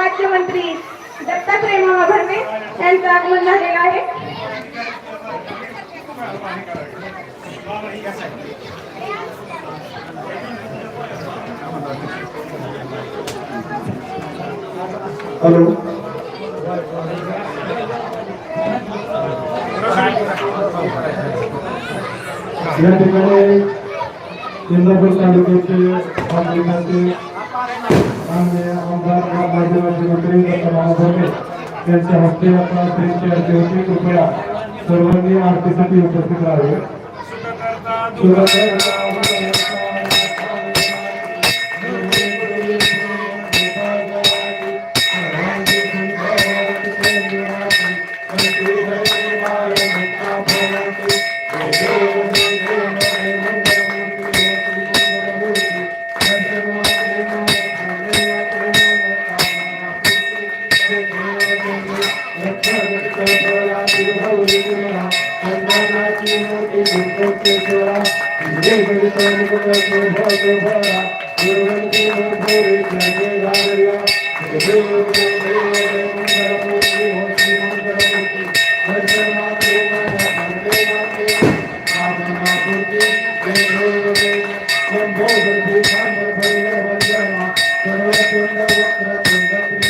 राज्यमंत्री दत्तात्रय मामा भरणे यांचं आगमन झालेलं आहे. हॅलो. या ठिकाणी इंदापूर तालुक्याचे माननीय आमदार माजी मुख्यमंत्री डॉक्टर यांच्या हस्ते आपण स्त्रीची आरती होती कृपया सर्वांनी आरतीसाठी उपस्थित राहावे के जोड़ा जय गुरु तेरे को प्रभु भव भरा गुरु मन के भोरे चले जागरिया जय गुरु तेरे को प्रभु भव भरा हर समा के मन में माते आत्मा बुद्धि जय गुरु जय संभोग बुद्धि मन भरे भजना सर्व सुंदर वक्र सुंदर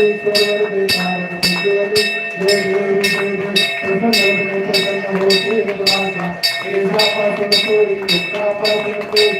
Thank you.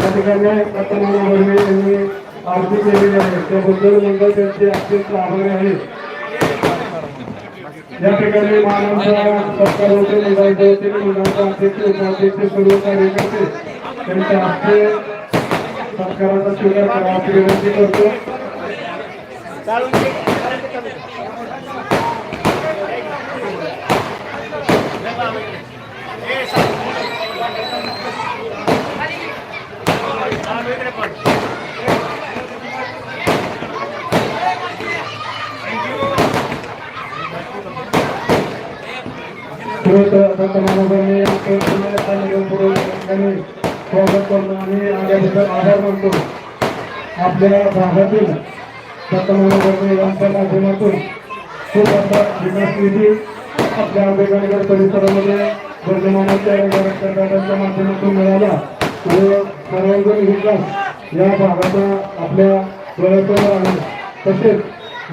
या ठिकाणी पत्रकार वर्गे यांनी आरती केलेली आहे. त्याबद्दल मंडळ त्यांचे अत्यंत आभारी आहे या ठिकाणी मानवचा सत्कार होते मंडळाचे होते मंडळाचे अध्यक्ष उपाध्यक्ष सर्व कार्यकर्ते त्यांच्या हस्ते सत्काराचा स्वीकार करावा अशी विनंती करतो. स्वागत करतो आणि आल्याबद्दल आभार मानतो आपल्या भागातील दत्तमानवरने यांच्या माध्यमातून खूप विकास निधी आपल्या आंबेडकर परिसरामध्ये वर्धमानाच्या गटाच्या माध्यमातून मिळाला व सर्वांगीण विकास या भागाचा आपल्या डोळ्यासमोर आला तसेच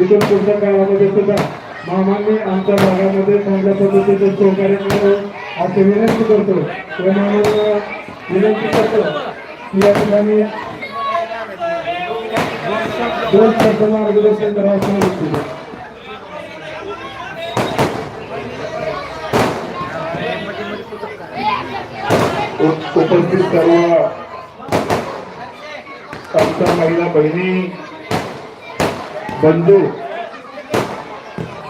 इथून पुढच्या काळामध्ये सुद्धा मामांनी आमच्या भागामध्ये चांगल्या पद्धतीचे सहकार्य करावं असे विनंती करतो व मामांना विनंती करतो की या ठिकाणी दोन शब्द मार्गदर्शन करावं असं विनंती करतो. उप- उपस्थित सर्व आमच्या महिला बहिणी बंधू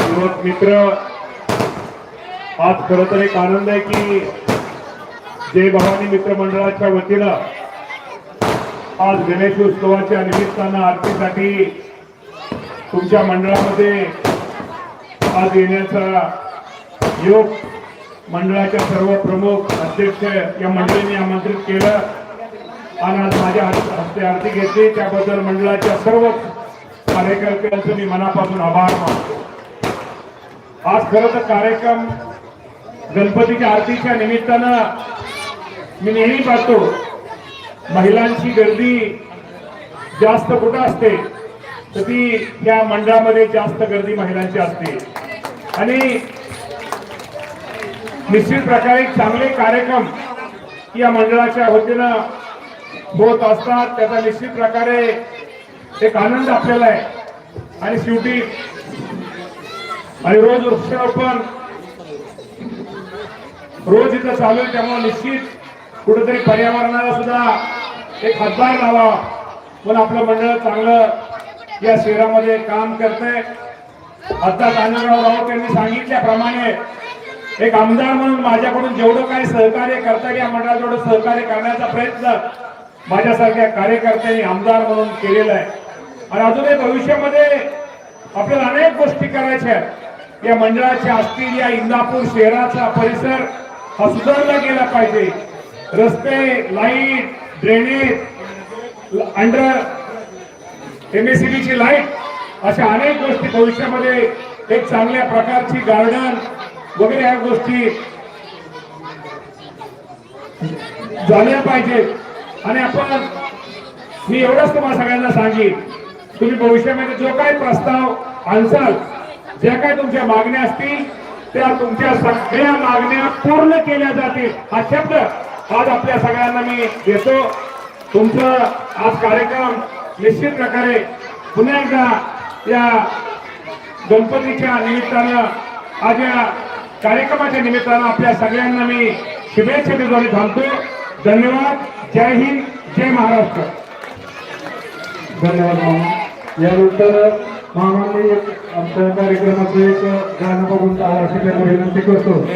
युवक मित्र आज खरं तर एक आनंद आहे की जय भवानी मित्र मंडळाच्या वतीनं आज गणेश उत्सवाच्या निमित्तानं आरतीसाठी तुमच्या मंडळामध्ये आज येण्याचा योग मंडळाच्या सर्व प्रमुख अध्यक्ष या मंडळींनी आमंत्रित केलं. आणि आज माझ्या हस्ते आरती घेतली. त्याबद्दल मंडळाच्या सर्व कार्यकर्त्यांचं मी मनापासून आभार मानतो. आज खरं तर कार्यक्रम गणपतीच्या आरतीच्या निमित्तानं मी नेहमी पाहतो. महिलांची गर्दी जास्त कुठं असते तर ती या मंडळामध्ये जास्त गर्दी महिलांची असते. आणि निश्चित प्रकारे चांगले कार्यक्रम या मंडळाच्या वतीनं होत असतात. त्याचा निश्चित प्रकारे एक आनंद आपल्याला आहे. आणि शेवटी आणि रोज वृक्षारोपण रोज इथं चालू आहे. त्यामुळे निश्चित कुठेतरी पर्यावरणाला सुद्धा एक हातभार लावा. पण आपलं मंडळ चांगलं या शहरामध्ये काम करतंय. आता तानाराव राऊत यांनी सांगितल्याप्रमाणे एक आमदार म्हणून माझ्याकडून जेवढं काही सहकार्य करता येईल या मंडळाला तेवढं सहकार्य करण्याचा प्रयत्न माझ्यासारख्या कार्यकर्त्यांनी आमदार म्हणून केलेला आहे. आणि अजूनही भविष्यामध्ये आपल्याला अनेक गोष्टी करायच्या या मंडळाच्या असतील या इंदापूर शहराचा परिसर हा सुधारला गेला पाहिजे. रस्ते लाइट ड्रेनेज अंडर एमएससीबीची लाइट अशा अनेक गोष्टी भविष्यामध्ये एक चांगल्या प्रकारची गार्डन वगैरे ह्या गोष्टी झाल्या पाहिजेत. आणि आपण मी एवढंच तुम्हाला सगळ्यांना सांगेन तुम्ही भविष्यामध्ये जो काही प्रस्ताव आणसाल ज्या काही तुमच्या मागण्या असतील त्या तुमच्या सगळ्या मागण्या पूर्ण केल्या जातील. हा शब्द आज आपल्या सगळ्यांना मी देतो. तुमचं आज कार्यक्रम निश्चित प्रकारे पुन्हा एकदा या गणपतीच्या निमित्तानं आज या कार्यक्रमाच्या निमित्तानं आपल्या सगळ्यांना मी शुभेच्छा देतो आणि थांबतो. धन्यवाद. जय हिंद. जय महाराष्ट्र. धन्यवाद मामा. यानंतर मामांनी आमच्या कार्यक्रमाचं एक गाणं बघून अशी विनंती करतो.